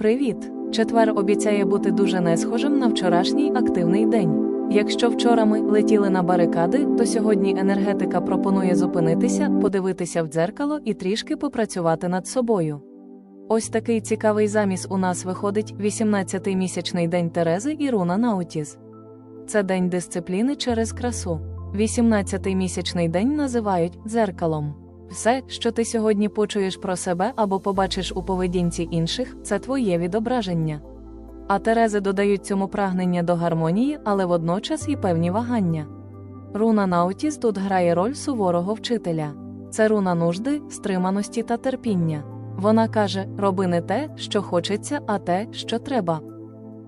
Привіт! Четвер обіцяє бути дуже не схожим на вчорашній активний день. Якщо вчора ми летіли на барикади, то сьогодні енергетика пропонує зупинитися, подивитися в дзеркало і трішки попрацювати над собою. Ось такий цікавий заміс у нас виходить 18-й місячний день Терези і Руна Наутіз. Це день дисципліни через красу. 18-й місячний день називають дзеркалом. Все, що ти сьогодні почуєш про себе або побачиш у поведінці інших, це твоє відображення. А Терези додають цьому прагнення до гармонії, але водночас і певні вагання. Руна Наутіс тут грає роль суворого вчителя. Це руна нужди, стриманості та терпіння. Вона каже: роби не те, що хочеться, а те, що треба.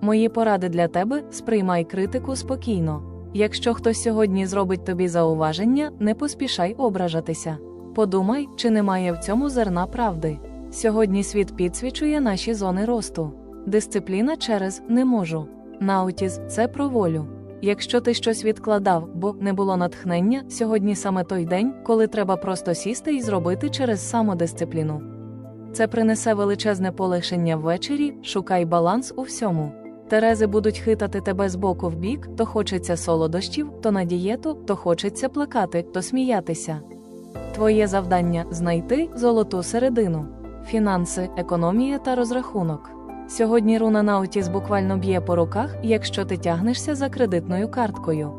Мої поради для тебе сприймай критику спокійно. Якщо хтось сьогодні зробить тобі зауваження, не поспішай ображатися. Подумай, чи немає в цьому зерна правди. Сьогодні світ підсвічує наші зони росту. Дисципліна через не можу. Наутіз це про волю. Якщо ти щось відкладав, бо не було натхнення, сьогодні саме той день, коли треба просто сісти і зробити через самодисципліну. Це принесе величезне полегшення ввечері, шукай баланс у всьому. Терези будуть хитати тебе з боку в бік, то хочеться солодощів, то на дієту, то хочеться плакати, то сміятися. Твоє завдання знайти золоту середину, фінанси, економія та розрахунок. Сьогодні руна Наутіс буквально б'є по руках, якщо ти тягнешся за кредитною карткою.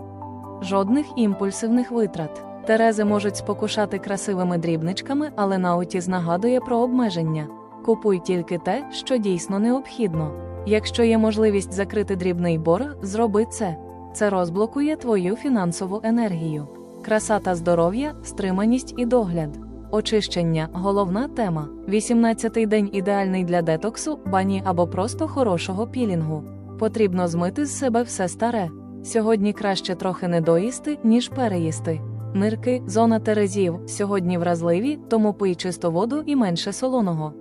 Жодних імпульсивних витрат. Терези можуть спокушати красивими дрібничками, але Наутіс нагадує про обмеження. Купуй тільки те, що дійсно необхідно. Якщо є можливість закрити дрібний борг, зроби це. Це розблокує твою фінансову енергію. Краса та здоров'я, стриманість і догляд. Очищення головна тема. 18-й день ідеальний для детоксу, бані або просто хорошого пілінгу. Потрібно змити з себе все старе. Сьогодні краще трохи не доїсти, ніж переїсти. Нирки, зона терезів, сьогодні вразливі, тому пий чисту воду і менше солоного.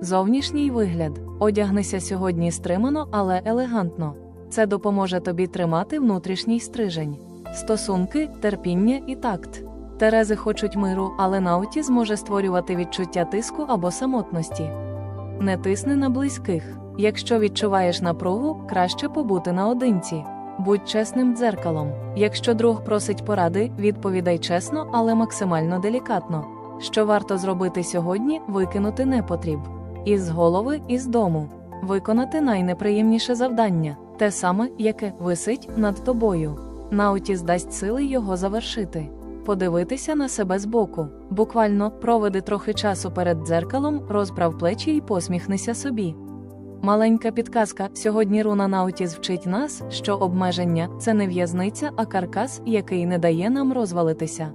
Зовнішній вигляд. Одягнися сьогодні стримано, але елегантно. Це допоможе тобі тримати внутрішній стрижень. Стосунки, терпіння і такт. Терези хочуть миру, але науті зможе створювати відчуття тиску або самотності. Не тисни на близьких. Якщо відчуваєш напругу, краще побути наодинці. Будь чесним дзеркалом. Якщо друг просить поради, відповідай чесно, але максимально делікатно. Що варто зробити сьогодні, викинути непотріб. Із голови, і з дому. Виконати найнеприємніше завдання, те саме, яке висить над тобою. Науті здасть сили його завершити. Подивитися на себе збоку. Буквально проведи трохи часу перед дзеркалом, розправ плечі і посміхнися собі. Маленька підказка: сьогодні руна Наутіс вчить нас, що обмеження це не в'язниця, а каркас, який не дає нам розвалитися.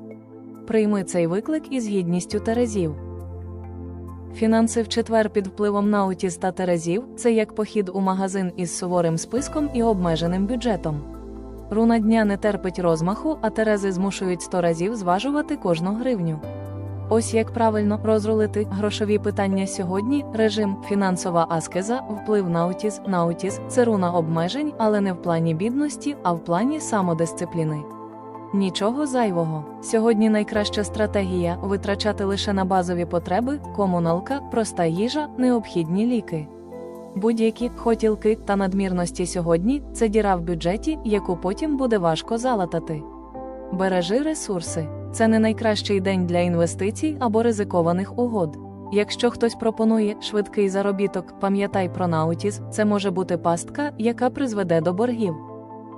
Прийми цей виклик із гідністю Терезів. Фінанси в четвер під впливом Наутіс та Терезів це як похід у магазин із суворим списком і обмеженим бюджетом. Руна дня не терпить розмаху, а Терези змушують сто разів зважувати кожну гривню. Ось як правильно розрулити грошові питання сьогодні, режим, фінансова аскеза, вплив наутіз, наутіз це руна обмежень, але не в плані бідності, а в плані самодисципліни. Нічого зайвого. Сьогодні найкраща стратегія витрачати лише на базові потреби, комуналка, проста їжа, необхідні ліки. Будь-які хотілки та надмірності сьогодні це діра в бюджеті, яку потім буде важко залатати. Бережи ресурси. Це не найкращий день для інвестицій або ризикованих угод. Якщо хтось пропонує швидкий заробіток, пам'ятай про наутіз, це може бути пастка, яка призведе до боргів.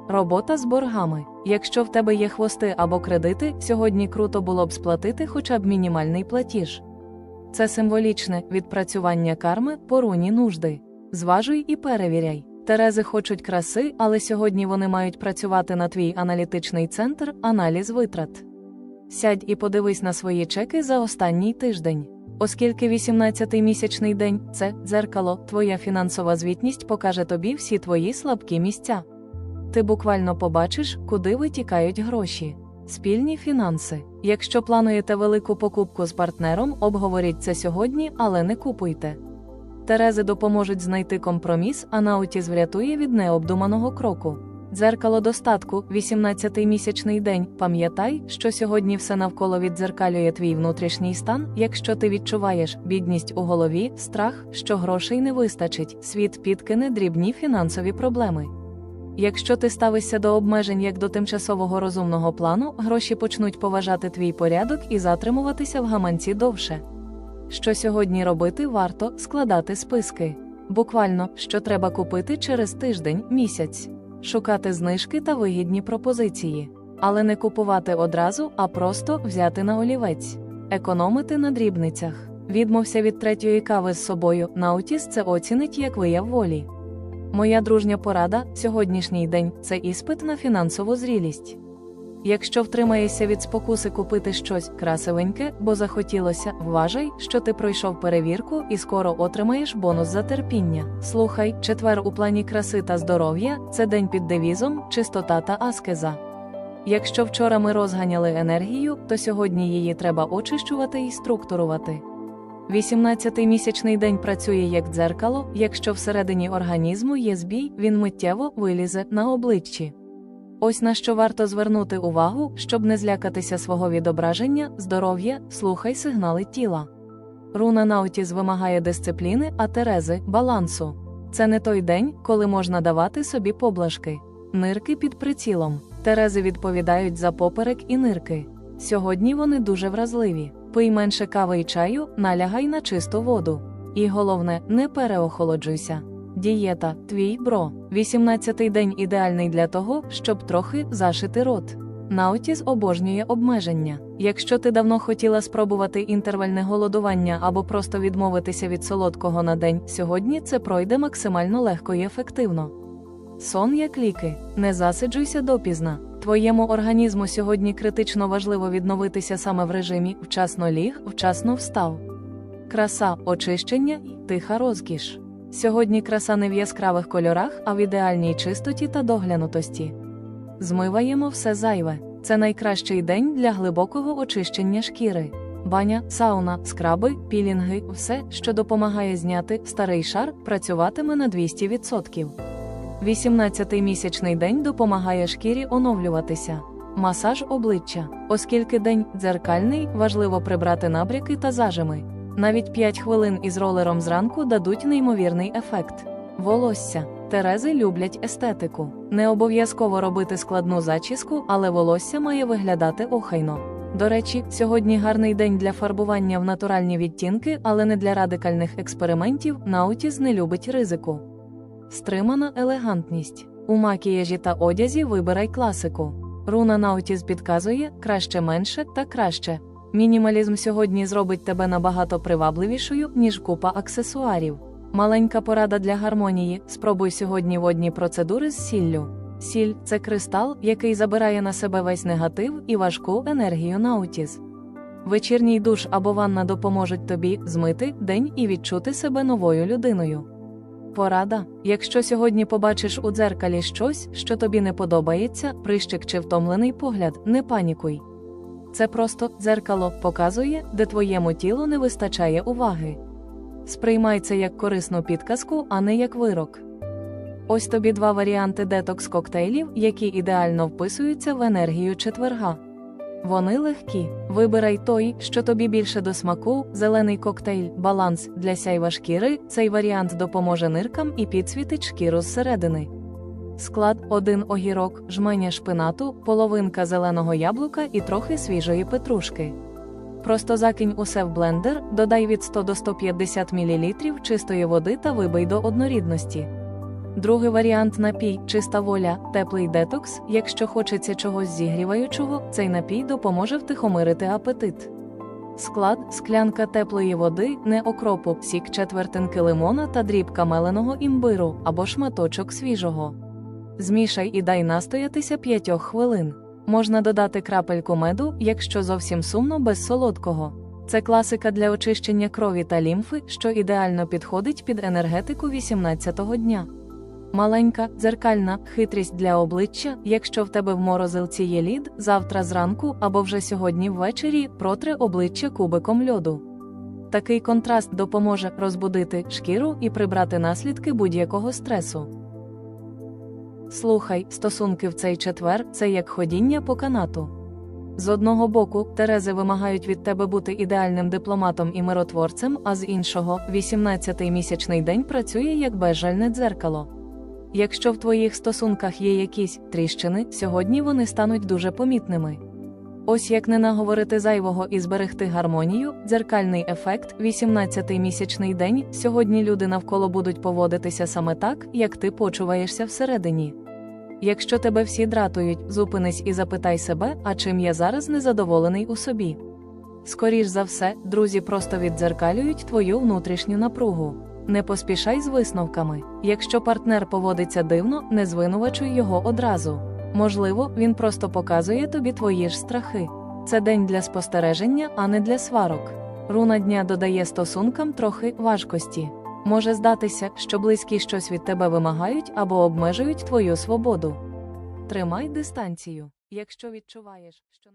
Робота з боргами. Якщо в тебе є хвости або кредити, сьогодні круто було б сплатити хоча б мінімальний платіж. Це символічне відпрацювання карми по руні нужди. Зважуй і перевіряй. Терези хочуть краси, але сьогодні вони мають працювати на твій аналітичний центр, аналіз витрат. Сядь і подивись на свої чеки за останній тиждень. Оскільки 18-й місячний день це дзеркало, твоя фінансова звітність покаже тобі всі твої слабкі місця. Ти буквально побачиш, куди витікають гроші. Спільні фінанси. Якщо плануєте велику покупку з партнером, обговоріть це сьогодні, але не купуйте. Терези допоможуть знайти компроміс, а Наутіс врятує від необдуманого кроку. Дзеркало достатку, 18-й місячний день. Пам'ятай, що сьогодні все навколо віддзеркалює твій внутрішній стан, якщо ти відчуваєш бідність у голові, страх, що грошей не вистачить, світ підкине дрібні фінансові проблеми. Якщо ти ставишся до обмежень як до тимчасового розумного плану, гроші почнуть поважати твій порядок і затримуватися в гаманці довше. Що сьогодні робити, варто складати списки. Буквально, що треба купити через тиждень, місяць, шукати знижки та вигідні пропозиції, але не купувати одразу, а просто взяти на олівець, економити на дрібницях. Відмовся від третьої кави з собою. Наутіс це оцінить як вияв волі. Моя дружня порада сьогоднішній день це іспит на фінансову зрілість. Якщо втримаєшся від спокуси купити щось красивеньке, бо захотілося, вважай, що ти пройшов перевірку і скоро отримаєш бонус за терпіння. Слухай, четвер у плані краси та здоров'я це день під девізом, чистота та аскеза. Якщо вчора ми розганяли енергію, то сьогодні її треба очищувати і структурувати. 18-й місячний день працює як дзеркало, якщо всередині організму є збій, він миттєво вилізе на обличчі. Ось на що варто звернути увагу, щоб не злякатися свого відображення, здоров'я, слухай сигнали тіла. Руна Наутіс вимагає дисципліни, а Терези балансу. Це не той день, коли можна давати собі поблажки. Нирки під прицілом. Терези відповідають за поперек і нирки. Сьогодні вони дуже вразливі. Пий менше кави і чаю, налягай на чисту воду. І головне, не переохолоджуйся. Дієта, твій бро. 18-й день ідеальний для того, щоб трохи зашити рот. Наутіс обожнює обмеження. Якщо ти давно хотіла спробувати інтервальне голодування або просто відмовитися від солодкого на день, сьогодні це пройде максимально легко і ефективно. Сон як ліки. Не засиджуйся допізна. Твоєму організму сьогодні критично важливо відновитися саме в режимі вчасно ліг, вчасно встав. Краса, очищення тиха розкіш. Сьогодні краса не в яскравих кольорах, а в ідеальній чистоті та доглянутості. Змиваємо все зайве. Це найкращий день для глибокого очищення шкіри. Баня, сауна, скраби, пілінги, все, що допомагає зняти старий шар, працюватиме на 200%. 18-й місячний день допомагає шкірі оновлюватися. Масаж обличчя. Оскільки день дзеркальний, важливо прибрати набряки та зажими. Навіть 5 хвилин із ролером зранку дадуть неймовірний ефект. Волосся. Терези люблять естетику. Не обов'язково робити складну зачіску, але волосся має виглядати охайно. До речі, сьогодні гарний день для фарбування в натуральні відтінки, але не для радикальних експериментів. Наутіс не любить ризику. Стримана елегантність. У макіяжі та одязі вибирай класику. Руна Наутіс підказує краще менше та краще. Мінімалізм сьогодні зробить тебе набагато привабливішою, ніж купа аксесуарів. Маленька порада для гармонії. Спробуй сьогодні водні процедури з сіллю. Сіль це кристал, який забирає на себе весь негатив і важку енергію наутіз. Вечірній душ або ванна допоможуть тобі змити день і відчути себе новою людиною. Порада: якщо сьогодні побачиш у дзеркалі щось, що тобі не подобається, прищик чи втомлений погляд, не панікуй. Це просто дзеркало показує, де твоєму тілу не вистачає уваги. Сприймай це як корисну підказку, а не як вирок. Ось тобі два варіанти детокс коктейлів, які ідеально вписуються в енергію четверга. Вони легкі. Вибирай той, що тобі більше до смаку, зелений коктейль, баланс для сяйва шкіри. Цей варіант допоможе ниркам і підсвітить шкіру зсередини. Склад: один огірок, жменя шпинату, половинка зеленого яблука і трохи свіжої петрушки. Просто закинь усе в блендер, додай від 100 до 150 мл чистої води та вибий до однорідності. Другий варіант напій чиста воля, теплий детокс. Якщо хочеться чогось зігріваючого, цей напій допоможе втихомирити апетит. Склад склянка теплої води, не окропу, сік четвертинки лимона та дрібка меленого імбиру або шматочок свіжого. Змішай і дай настоятися 5 хвилин. Можна додати крапельку меду, якщо зовсім сумно без солодкого. Це класика для очищення крові та лімфи, що ідеально підходить під енергетику 18-го дня. Маленька, дзеркальна хитрість для обличчя, якщо в тебе в морозилці є лід, завтра зранку або вже сьогодні ввечері протри обличчя кубиком льоду. Такий контраст допоможе розбудити шкіру і прибрати наслідки будь-якого стресу. Слухай, стосунки в цей четвер це як ходіння по канату. З одного боку, Терези вимагають від тебе бути ідеальним дипломатом і миротворцем, а з іншого, 18-й місячний день працює як безжальне дзеркало. Якщо в твоїх стосунках є якісь тріщини, сьогодні вони стануть дуже помітними. Ось як не наговорити зайвого і зберегти гармонію, дзеркальний ефект, 18-й місячний день. Сьогодні люди навколо будуть поводитися саме так, як ти почуваєшся всередині. Якщо тебе всі дратують, зупинись і запитай себе, а чим я зараз незадоволений у собі. Скоріш за все, друзі просто віддзеркалюють твою внутрішню напругу. Не поспішай з висновками. Якщо партнер поводиться дивно, не звинувачуй його одразу. Можливо, він просто показує тобі твої ж страхи. Це день для спостереження, а не для сварок. Руна дня додає стосункам трохи важкості. Може здатися, що близькі щось від тебе вимагають або обмежують твою свободу. Тримай дистанцію, якщо відчуваєш, що